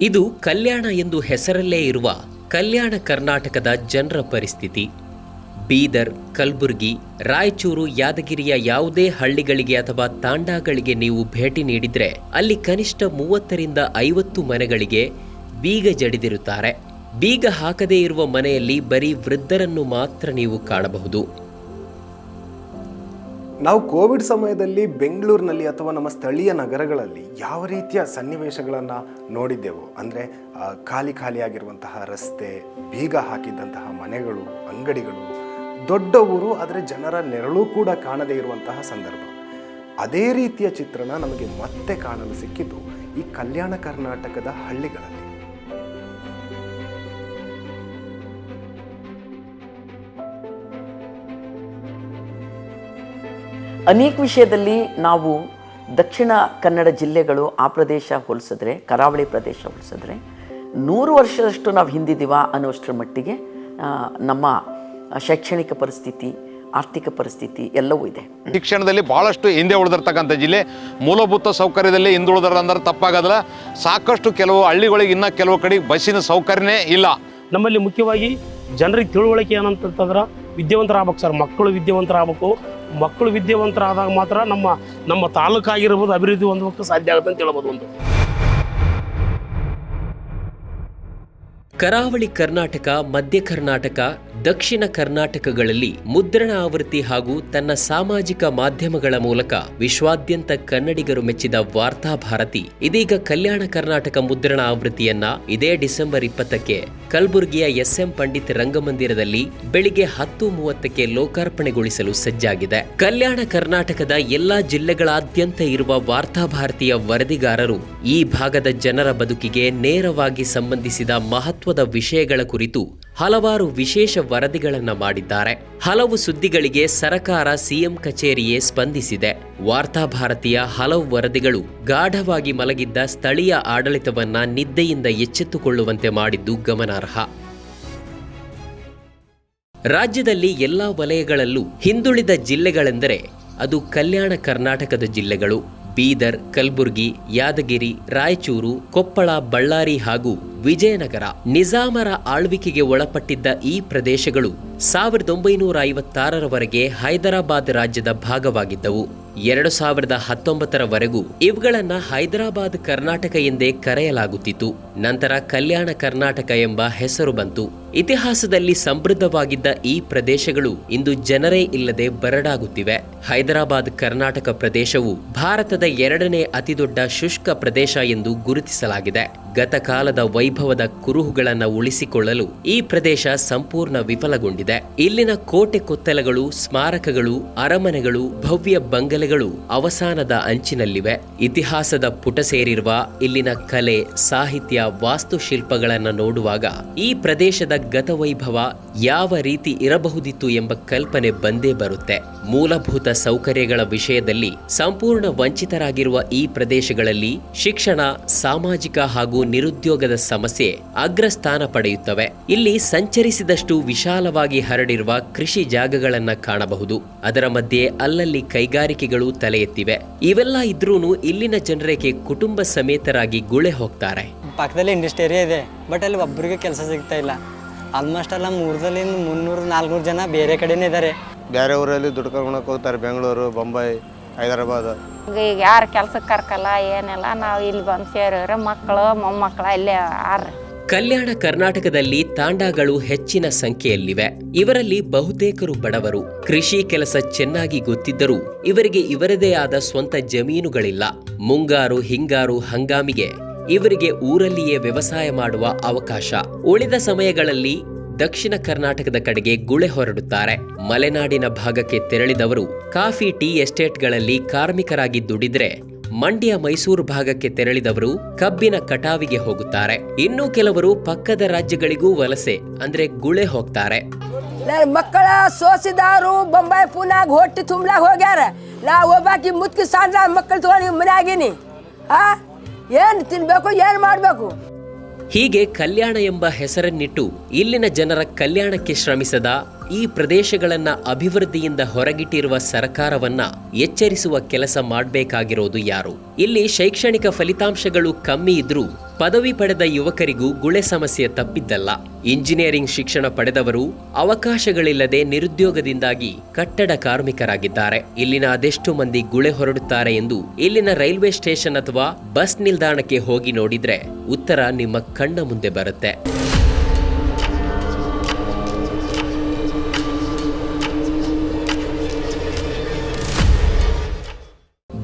ಇದು ಕಲ್ಯಾಣ ಎಂದು ಹೆಸರಲ್ಲೇ ಇರುವ ಕಲ್ಯಾಣ ಕರ್ನಾಟಕದ ಜನರ ಪರಿಸ್ಥಿತಿ. ಬೀದರ್, ಕಲಬುರಗಿ, ರಾಯಚೂರು, ಯಾದಗಿರಿಯ ಯಾವುದೇ ಹಳ್ಳಿಗಳಿಗೆ ಅಥವಾ ತಾಂಡಾಗಳಿಗೆ ನೀವು ಭೇಟಿ ನೀಡಿದರೆ ಅಲ್ಲಿ ಕನಿಷ್ಠ ಮೂವತ್ತರಿಂದ ಐವತ್ತು ಮನೆಗಳಿಗೆ ಬೀಗ ಜಡಿದಿರುತ್ತಾರೆ. ಬೀಗ ಹಾಕದೇ ಇರುವ ಮನೆಯಲ್ಲಿ ಬರೀ ವೃದ್ಧರನ್ನು ಮಾತ್ರ ನೀವು ಕಾಣಬಹುದು. ನಾವು ಕೋವಿಡ್ ಸಮಯದಲ್ಲಿ ಬೆಂಗಳೂರಿನಲ್ಲಿ ಅಥವಾ ನಮ್ಮ ಸ್ಥಳೀಯ ನಗರಗಳಲ್ಲಿ ಯಾವ ರೀತಿಯ ಸನ್ನಿವೇಶಗಳನ್ನು ನೋಡಿದ್ದೆವು? ಅಂದರೆ ಖಾಲಿ ಖಾಲಿಯಾಗಿರುವಂತಹ ರಸ್ತೆ, ಬೀಗ ಹಾಕಿದ್ದಂತಹ ಮನೆಗಳು, ಅಂಗಡಿಗಳು, ದೊಡ್ಡ ಊರು, ಆದರೆ ಜನರ ನೆರಳು ಕೂಡ ಕಾಣದೇ ಇರುವಂತಹ ಸಂದರ್ಭ. ಅದೇ ರೀತಿಯ ಚಿತ್ರಣ ನಮಗೆ ಮತ್ತೆ ಕಾಣಲು ಸಿಕ್ಕಿದ್ದು ಈ ಕಲ್ಯಾಣ ಕರ್ನಾಟಕದ ಹಳ್ಳಿಗಳಲ್ಲಿ. ಅನೇಕ ವಿಷಯದಲ್ಲಿ ನಾವು ದಕ್ಷಿಣ ಕನ್ನಡ ಜಿಲ್ಲೆಗಳು ಆ ಪ್ರದೇಶ ಹೋಲಿಸಿದ್ರೆ ಕರಾವಳಿ ಪ್ರದೇಶ ಹೋಲಿಸಿದ್ರೆ ನೂರು ವರ್ಷದಷ್ಟು ನಾವು ಹಿಂದಿದ್ದೀವ ಅನ್ನುವಷ್ಟರ ಮಟ್ಟಿಗೆ ನಮ್ಮ ಶೈಕ್ಷಣಿಕ ಪರಿಸ್ಥಿತಿ ಆರ್ಥಿಕ ಪರಿಸ್ಥಿತಿ ಎಲ್ಲವೂ ಇದೆ. ಶಿಕ್ಷಣದಲ್ಲಿ ಭಾಳಷ್ಟು ಹಿಂದೆ ಉಳಿದಿರ್ತಕ್ಕಂಥ ಜಿಲ್ಲೆ ಮೂಲಭೂತ ಸೌಕರ್ಯದಲ್ಲಿ ಹಿಂದೆ ಅಂದ್ರೆ ತಪ್ಪಾಗೋದಿಲ್ಲ ಸಾಕಷ್ಟು ಕೆಲವು ಹಳ್ಳಿಗಳಿಗೆ ಇನ್ನೂ ಕೆಲವು ಕಡೆ ಬಸ್ಸಿನ ಸೌಕರ್ಯನೇ ಇಲ್ಲ. ನಮ್ಮಲ್ಲಿ ಮುಖ್ಯವಾಗಿ ಜನರಿಗೆ ತಿಳುವಳಿಕೆ ಏನಂತಂತಂದ್ರೆ ವಿದ್ಯಾವಂತರಾಗ್ಬೇಕು ಸರ್ ಮಕ್ಕಳು ವಿದ್ಯಾವಂತರಾಗಬೇಕು. ಮಕ್ಕಳು ವಿದ್ಯಾವಂತರಾದಾಗ ಮಾತ್ರ ನಮ್ಮ ನಮ್ಮ ತಾಲೂಕಾಗಿರ್ಬೋದು ಅಭಿವೃದ್ಧಿ ಹೊಂದೋಕ್ಕೆ ಸಾಧ್ಯ ಆಗುತ್ತೆ ಅಂತ ಹೇಳ್ಬೋದು ಒಂದು. ಕರಾವಳಿ ಕರ್ನಾಟಕ, ಮಧ್ಯ ಕರ್ನಾಟಕ, ದಕ್ಷಿಣ ಕರ್ನಾಟಕಗಳಲ್ಲಿ ಮುದ್ರಣ ಆವೃತ್ತಿ ಹಾಗೂ ತನ್ನ ಸಾಮಾಜಿಕ ಮಾಧ್ಯಮಗಳ ಮೂಲಕ ವಿಶ್ವಾದ್ಯಂತ ಕನ್ನಡಿಗರು ಮೆಚ್ಚಿದ ವಾರ್ತಾಭಾರತಿ ಇದೀಗ ಕಲ್ಯಾಣ ಕರ್ನಾಟಕ ಮುದ್ರಣ ಆವೃತ್ತಿಯನ್ನ ಇದೇ ಡಿಸೆಂಬರ್ ಇಪ್ಪತ್ತಕ್ಕೆ ಕಲಬುರಗಿಯ ಎಸ್ಎಂ ಪಂಡಿತ್ ರಂಗಮಂದಿರದಲ್ಲಿ ಬೆಳಿಗ್ಗೆ ಹತ್ತು ಮೂವತ್ತಕ್ಕೆ ಲೋಕಾರ್ಪಣೆಗೊಳಿಸಲು ಸಜ್ಜಾಗಿದೆ. ಕಲ್ಯಾಣ ಕರ್ನಾಟಕದ ಎಲ್ಲಾ ಜಿಲ್ಲೆಗಳಾದ್ಯಂತ ಇರುವ ವಾರ್ತಾಭಾರತಿಯ ವರದಿಗಾರರು ಈ ಭಾಗದ ಜನರ ಬದುಕಿಗೆ ನೇರವಾಗಿ ಸಂಬಂಧಿಸಿದ ಮಹತ್ವದ ವಿಷಯಗಳ ಕುರಿತು ಹಲವಾರು ವಿಶೇಷ ವರದಿಗಳನ್ನು ಮಾಡಿದ್ದಾರೆ. ಹಲವು ಸುದ್ದಿಗಳಿಗೆ ಸರಕಾರ ಸಿಎಂ ಕಚೇರಿಯೇ ಸ್ಪಂದಿಸಿದೆ. ವಾರ್ತಾಭಾರತಿಯ ಹಲವು ವರದಿಗಳು ಗಾಢವಾಗಿ ಮಲಗಿದ್ದ ಸ್ಥಳೀಯ ಆಡಳಿತವನ್ನ ನಿದ್ದೆಯಿಂದ ಎಚ್ಚೆತ್ತುಕೊಳ್ಳುವಂತೆ ಮಾಡಿದ್ದು ಗಮನಾರ್ಹ. ರಾಜ್ಯದಲ್ಲಿ ಎಲ್ಲಾ ವಲಯಗಳಲ್ಲೂ ಹಿಂದುಳಿದ ಜಿಲ್ಲೆಗಳೆಂದರೆ ಅದು ಕಲ್ಯಾಣ ಕರ್ನಾಟಕದ ಜಿಲ್ಲೆಗಳು. ಬೀದರ್, ಕಲಬುರಗಿ, ಯಾದಗಿರಿ, ರಾಯಚೂರು, ಕೊಪ್ಪಳ, ಬಳ್ಳಾರಿ ಹಾಗೂ ವಿಜಯನಗರ ನಿಜಾಮರ ಆಳ್ವಿಕೆಗೆ ಒಳಪಟ್ಟಿದ್ದ ಈ ಪ್ರದೇಶಗಳು ಸಾವಿರದ ಒಂಬೈನೂರ ಐವತ್ತಾರರವರೆಗೆ ಹೈದರಾಬಾದ್ ರಾಜ್ಯದ ಭಾಗವಾಗಿದ್ದವು. ಎರಡು ಸಾವಿರದ ಹತ್ತೊಂಬತ್ತರವರೆಗೂ ಇವುಗಳನ್ನ ಹೈದರಾಬಾದ್ ಕರ್ನಾಟಕ ಎಂದೇ ಕರೆಯಲಾಗುತ್ತಿತ್ತು. ನಂತರ ಕಲ್ಯಾಣ ಕರ್ನಾಟಕ ಎಂಬ ಹೆಸರು ಬಂತು. ಇತಿಹಾಸದಲ್ಲಿ ಸಮೃದ್ಧವಾಗಿದ್ದ ಈ ಪ್ರದೇಶಗಳು ಇಂದು ಜನರೇ ಇಲ್ಲದೆ ಬರಡಾಗುತ್ತಿವೆ. ಹೈದರಾಬಾದ್ ಕರ್ನಾಟಕ ಪ್ರದೇಶವು ಭಾರತದ ಎರಡನೇ ಅತಿದೊಡ್ಡ ಶುಷ್ಕ ಪ್ರದೇಶ ಎಂದು ಗುರುತಿಸಲಾಗಿದೆ. ಗತಕಾಲದ ವೈಭವದ ಕುರುಹುಗಳನ್ನು ಉಳಿಸಿಕೊಳ್ಳಲು ಈ ಪ್ರದೇಶ ಸಂಪೂರ್ಣ ವಿಫಲಗೊಂಡಿದೆ. ಇಲ್ಲಿನ ಕೋಟೆ ಕೊತ್ತಲಗಳು, ಸ್ಮಾರಕಗಳು, ಅರಮನೆಗಳು, ಭವ್ಯ ಬಂಗಲೆಗಳು ಅವಸಾನದ ಅಂಚಿನಲ್ಲಿವೆ. ಇತಿಹಾಸದ ಪುಟ ಸೇರಿರುವ ಇಲ್ಲಿನ ಕಲೆ, ಸಾಹಿತ್ಯ, ವಾಸ್ತುಶಿಲ್ಪಗಳನ್ನು ನೋಡುವಾಗ ಈ ಪ್ರದೇಶದ ಗತವೈಭವ ಯಾವ ರೀತಿ ಇರಬಹುದಿತ್ತು ಎಂಬ ಕಲ್ಪನೆ ಬಂದೇ ಬರುತ್ತೆ. ಮೂಲಭೂತ ಸೌಕರ್ಯಗಳ ವಿಷಯದಲ್ಲಿ ಸಂಪೂರ್ಣ ವಂಚಿತರಾಗಿರುವ ಈ ಪ್ರದೇಶಗಳಲ್ಲಿ ಶಿಕ್ಷಣ, ಸಾಮಾಜಿಕ ಹಾಗೂ ನಿರುದ್ಯೋಗದ ಸಮಸ್ಯೆ ಅಗ್ರಸ್ಥಾನ ಪಡೆಯುತ್ತವೆ. ಇಲ್ಲಿ ಸಂಚರಿಸಿದಷ್ಟು ವಿಶಾಲವಾಗಿ ಹರಡಿರುವ ಕೃಷಿ ಜಾಗಗಳನ್ನ ಕಾಣಬಹುದು. ಅದರ ಮಧ್ಯೆ ಅಲ್ಲಲ್ಲಿ ಕೈಗಾರಿಕೆಗಳು ತಲೆ ಎತ್ತಿವೆ ಇವೆಲ್ಲ ಇದ್ರೂ ಇಲ್ಲಿನ ಜನರಿಗೆ ಕುಟುಂಬ ಸಮೇತರಾಗಿ ಗುಳೆ ಹೋಗ್ತಾರೆ. ಪಕ್ಕದಲ್ಲಿ ಇಂಡಸ್ಟ್ರಿ ಏರಿಯಾ ಇದೆ. ಬಟ್ ಅಲ್ಲಿ ಒಬ್ಬರಿಗೆ ಕೆಲಸ ಸಿಗ್ತಾ ಇಲ್ಲ. ಆಲ್ಮೋಸ್ಟ್ ಎಲ್ಲ ಮೂರದಲ್ಲಿ ಮುನ್ನೂರು ನಾಲ್ಕುನೂರು ಜನ ಬೇರೆ ಕಡೆನೇ ಇದ್ದಾರೆ ಬೇರೆ ಊರಲ್ಲಿ ದುಡ್ಡು ಕರ್ಕೊಳಕ್ಕೆ ಹೋಗ್ತಾರೆ ಬೆಂಗಳೂರು ಬೊಂಬೈ ಹೈದರಾಬಾದ್. ಈಗ ಯಾರು ಕೆಲ್ಸಕ್ಕೆ ಕರ್ಕಲ್ಲ ಏನೆಲ್ಲ ನಾವು ಇಲ್ಲಿ ಬಂದು ಸೇರಿದ್ರೆ ಮಕ್ಕಳು ಮೊಮ್ಮಕ್ಕಳು ಇಲ್ಲೇ ಆರ್ರಿ. ಕಲ್ಯಾಣ ಕರ್ನಾಟಕದಲ್ಲಿ ತಾಂಡಾಗಳು ಹೆಚ್ಚಿನ ಸಂಖ್ಯೆಯಲ್ಲಿವೆ. ಇವರಲ್ಲಿ ಬಹುತೇಕರು ಬಡವರು. ಕೃಷಿ ಕೆಲಸ ಚೆನ್ನಾಗಿ ಗೊತ್ತಿದ್ದರೂ ಇವರಿಗೆ ಇವರದೇ ಆದ ಸ್ವಂತ ಜಮೀನುಗಳಿಲ್ಲ. ಮುಂಗಾರು ಹಿಂಗಾರು ಹಂಗಾಮಿಗೆ. ಇವರಿಗೆ ಊರಲ್ಲಿಯೇ ವ್ಯವಸಾಯ ಮಾಡುವ ಅವಕಾಶ. ಉಳಿದ ಸಮಯಗಳಲ್ಲಿ ದಕ್ಷಿಣ ಕರ್ನಾಟಕದ ಕಡೆಗೆ ಗುಳೆ ಹೊರಡುತ್ತಾರೆ. ಮಲೆನಾಡಿನ ಭಾಗಕ್ಕೆ ತೆರಳಿದವರು ಕಾಫಿ ಟೀ ಎಸ್ಟೇಟ್ಗಳಲ್ಲಿ ಕಾರ್ಮಿಕರಾಗಿ ದುಡಿದ್ರೆ ಮಂಡ್ಯ ಮೈಸೂರು ಭಾಗಕ್ಕೆ ತೆರಳಿದವರು ಕಬ್ಬಿನ ಕಟಾವಿಗೆ ಹೋಗುತ್ತಾರೆ. ಇನ್ನೂ ಕೆಲವರು ಪಕ್ಕದ ರಾಜ್ಯಗಳಿಗೂ ವಲಸೆ, ಅಂದ್ರೆ ಗುಳೆ ಹೋಗ್ತಾರೆ. ಮಕ್ಕಳ ಸೋಸಿದಾರು ಬೊಂಬೈ ಪೂನಾಗ ಹೊಟ್ಟಿ ತುಂಬಲಾಗ ಹೋಗ್ಯಾರ. ನಾ ಒಬ್ಬಾಕಿ ಮುತ್ಕಿ ಸಾಂದ್ರ ಮಕ್ಕಳು ತಗೊಂಡು ಮನ್ಯಾಗಿನಿ ಆ? ಏನು ತಿನ್ಬೇಕು ಏನು ಮಾಡಬೇಕು? ಹೀಗೆ ಕಲ್ಯಾಣ ಎಂಬ ಹೆಸರನ್ನಿಟ್ಟು ಇಲ್ಲಿನ ಜನರ ಕಲ್ಯಾಣಕ್ಕೆ ಶ್ರಮಿಸದ ಈ ಪ್ರದೇಶಗಳನ್ನು ಅಭಿವೃದ್ಧಿಯಿಂದ ಹೊರಗಿಟ್ಟಿರುವ ಸರ್ಕಾರವನ್ನ ಎಚ್ಚರಿಸುವ ಕೆಲಸ ಮಾಡಬೇಕಾಗಿರೋದು ಯಾರು? ಇಲ್ಲಿ ಶೈಕ್ಷಣಿಕ ಫಲಿತಾಂಶಗಳು ಕಮ್ಮಿ ಇದ್ರೂ ಪದವಿ ಪಡೆದ ಯುವಕರಿಗೂ ಗುಳೆ ಸಮಸ್ಯೆ ತಪ್ಪಿದ್ದಲ್ಲ. ಇಂಜಿನಿಯರಿಂಗ್ ಶಿಕ್ಷಣ ಪಡೆದವರು ಅವಕಾಶಗಳಿಲ್ಲದೆ ನಿರುದ್ಯೋಗದಿಂದಾಗಿ ಕಟ್ಟಡ ಕಾರ್ಮಿಕರಾಗಿದ್ದಾರೆ. ಇಲ್ಲಿನ ಅದೆಷ್ಟು ಮಂದಿ ಗುಳೆ ಹೊರಡುತ್ತಾರೆ ಎಂದು ಇಲ್ಲಿನ ರೈಲ್ವೆ ಸ್ಟೇಷನ್ ಅಥವಾ ಬಸ್ ನಿಲ್ದಾಣಕ್ಕೆ ಹೋಗಿ ನೋಡಿದ್ರೆ ಉತ್ತರ ನಿಮ್ಮ ಕಣ್ಣ ಮುಂದೆ ಬರುತ್ತೆ.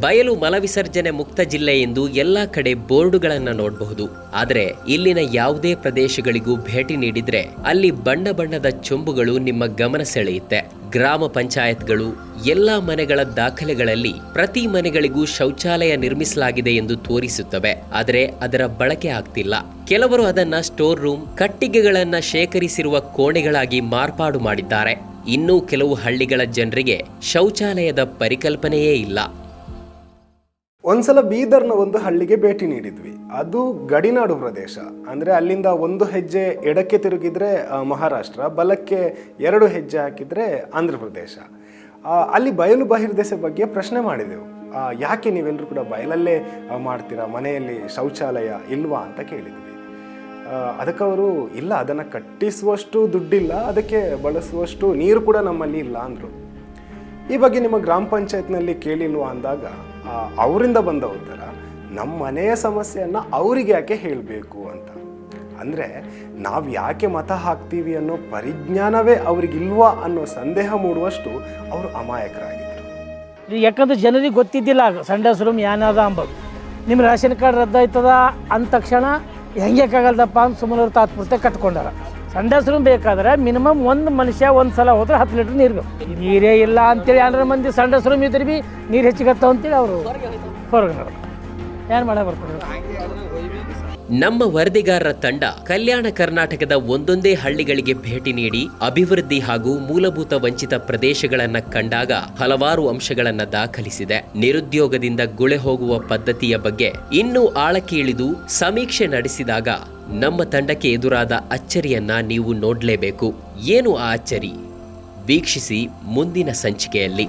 ಬಯಲು ಮಲವಿಸರ್ಜನೆ ಮುಕ್ತ ಜಿಲ್ಲೆ ಎಂದು ಎಲ್ಲ ಕಡೆ ಬೋರ್ಡುಗಳನ್ನು ನೋಡಬಹುದು. ಆದರೆ ಇಲ್ಲಿನ ಯಾವುದೇ ಪ್ರದೇಶಗಳಿಗೂ ಭೇಟಿ ನೀಡಿದ್ರೆ ಅಲ್ಲಿ ಬಣ್ಣ ಬಣ್ಣದ ಚೊಂಬುಗಳು ನಿಮ್ಮ ಗಮನ ಸೆಳೆಯುತ್ತೆ. ಗ್ರಾಮ ಪಂಚಾಯತ್ಗಳು ಎಲ್ಲ ಮನೆಗಳ ದಾಖಲೆಗಳಲ್ಲಿ ಪ್ರತಿ ಮನೆಗಳಿಗೂ ಶೌಚಾಲಯ ನಿರ್ಮಿಸಲಾಗಿದೆ ಎಂದು ತೋರಿಸುತ್ತವೆ. ಆದರೆ ಅದರ ಬಳಕೆ ಆಗ್ತಿಲ್ಲ. ಕೆಲವರು ಅದನ್ನ ಸ್ಟೋರ್ ರೂಮ್, ಕಟ್ಟಿಗೆಗಳನ್ನ ಶೇಖರಿಸಿರುವ ಕೋಣೆಗಳಾಗಿ ಮಾರ್ಪಾಡು ಮಾಡಿದ್ದಾರೆ. ಇನ್ನೂ ಕೆಲವು ಹಳ್ಳಿಗಳ ಜನರಿಗೆ ಶೌಚಾಲಯದ ಪರಿಕಲ್ಪನೆಯೇ ಇಲ್ಲ. ಒಂದ್ಸಲ ಬೀದರ್ನ ಒಂದು ಹಳ್ಳಿಗೆ ಭೇಟಿ ನೀಡಿದ್ವಿ. ಅದು ಗಡಿನಾಡು ಪ್ರದೇಶ. ಅಂದರೆ ಅಲ್ಲಿಂದ ಒಂದು ಹೆಜ್ಜೆ ಎಡಕ್ಕೆ ತಿರುಗಿದ್ರೆ ಮಹಾರಾಷ್ಟ್ರ, ಬಲಕ್ಕೆ ಎರಡು ಹೆಜ್ಜೆ ಹಾಕಿದ್ರೆ ಆಂಧ್ರ ಪ್ರದೇಶ. ಅಲ್ಲಿ ಬಯಲು ಬಹಿರ್ದೆಸೆ ಬಗ್ಗೆ ಪ್ರಶ್ನೆ ಮಾಡಿದೆವು. ಯಾಕೆ ನೀವೆಲ್ಲರೂ ಕೂಡ ಬಯಲಲ್ಲೇ ಮಾಡ್ತೀರಾ? ಮನೆಯಲ್ಲಿ ಶೌಚಾಲಯ ಇಲ್ವಾ ಅಂತ ಕೇಳಿದ್ವಿ. ಅದಕ್ಕೆ ಅವರು ಇಲ್ಲ, ಅದನ್ನು ಕಟ್ಟಿಸುವಷ್ಟು ದುಡ್ಡಿಲ್ಲ, ಅದಕ್ಕೆ ಬಳಸುವಷ್ಟು ನೀರು ಕೂಡ ನಮ್ಮಲ್ಲಿ ಇಲ್ಲ ಅಂದರು. ಈ ಬಗ್ಗೆ ನಿಮ್ಮ ಗ್ರಾಮ ಪಂಚಾಯತ್ನಲ್ಲಿ ಕೇಳಿಲ್ವಾ ಅಂದಾಗ ಅವರಿಂದ ಬಂದ ಉತ್ತರ, ನಮ್ಮ ಮನೆಯ ಸಮಸ್ಯೆಯನ್ನು ಅವರಿಗೆ ಯಾಕೆ ಹೇಳಬೇಕು ಅಂತ? ಅಂದರೆ, ನಾವು ಯಾಕೆ ಮತ ಹಾಕ್ತೀವಿ ಅನ್ನೋ ಪರಿಜ್ಞಾನವೇ ಅವ್ರಿಗಿಲ್ವಾ ಅನ್ನೋ ಸಂದೇಹ ಮೂಡುವಷ್ಟು ಅವರು ಅಮಾಯಕರಾಗಿದ್ದರು ಯಾಕಂದ್ರೆ ಜನರಿಗೆ ಗೊತ್ತಿದ್ದಿಲ್ಲ ಸಂಡಸ್ ರೂಮ್ ಏನದ ಅಂಬೋದು. ನಿಮ್ಮ ರೇಷನ್ ಕಾರ್ಡ್ ರದ್ದಾಯ್ತದ ಅಂದ ತಕ್ಷಣ ಹೆಂಗ್ಯಾಕಾಗಲ್ದಪ್ಪ ಅಂತ ಸುಮ್ಮನೆ ತಾತ್ಪೂರ್ತಿ ಕಟ್ಕೊಂಡಾರ. ಸಂಡಸ್ ಬೇಕಾದ್ರೆ ಮಿನಿಮಮ್ ಒಂದು ಮನುಷ್ಯ ಒಂದು ಸಲ ಹೋದ್ರೆ ಹತ್ತು ಲೀಟ್ರ್ ನೀರು ಬೇಕು ನೀರೇ ಇಲ್ಲ ಅಂತೇಳಿ ಅಂದ್ರೆ ಮಂದಿ ಸಂಡಸ್ ರೂಮ್ ಇದ್ರೆ ಬಿ ನೀರು ಹೆಚ್ಚಿಗೆ ಅಂತೇಳಿ ಅವರು ಹೊರಗೆ ಏನು ಮಾಡೋಕೆ ಬರ್ತಾರೆ? ನಮ್ಮ ವರದಿಗಾರರ ತಂಡ ಕಲ್ಯಾಣ ಕರ್ನಾಟಕದ ಒಂದೊಂದೇ ಹಳ್ಳಿಗಳಿಗೆ ಭೇಟಿ ನೀಡಿ ಅಭಿವೃದ್ಧಿ ಹಾಗೂ ಮೂಲಭೂತ ವಂಚಿತ ಪ್ರದೇಶಗಳನ್ನ ಕಂಡಾಗ ಹಲವಾರು ಅಂಶಗಳನ್ನ ದಾಖಲಿಸಿದೆ. ನಿರುದ್ಯೋಗದಿಂದ ಗುಳೆ ಹೋಗುವ ಪದ್ಧತಿಯ ಬಗ್ಗೆ ಇನ್ನೂ ಆಳಕ್ಕೆ ಇಳಿದು ಸಮೀಕ್ಷೆ ನಡೆಸಿದಾಗ ನಮ್ಮ ತಂಡಕ್ಕೆ ಎದುರಾದ ಅಚ್ಚರಿಯನ್ನ ನೀವು ನೋಡಲೇಬೇಕು. ಏನು ಆ ಅಚ್ಚರಿ? ವೀಕ್ಷಿಸಿ ಮುಂದಿನ ಸಂಚಿಕೆಯಲ್ಲಿ.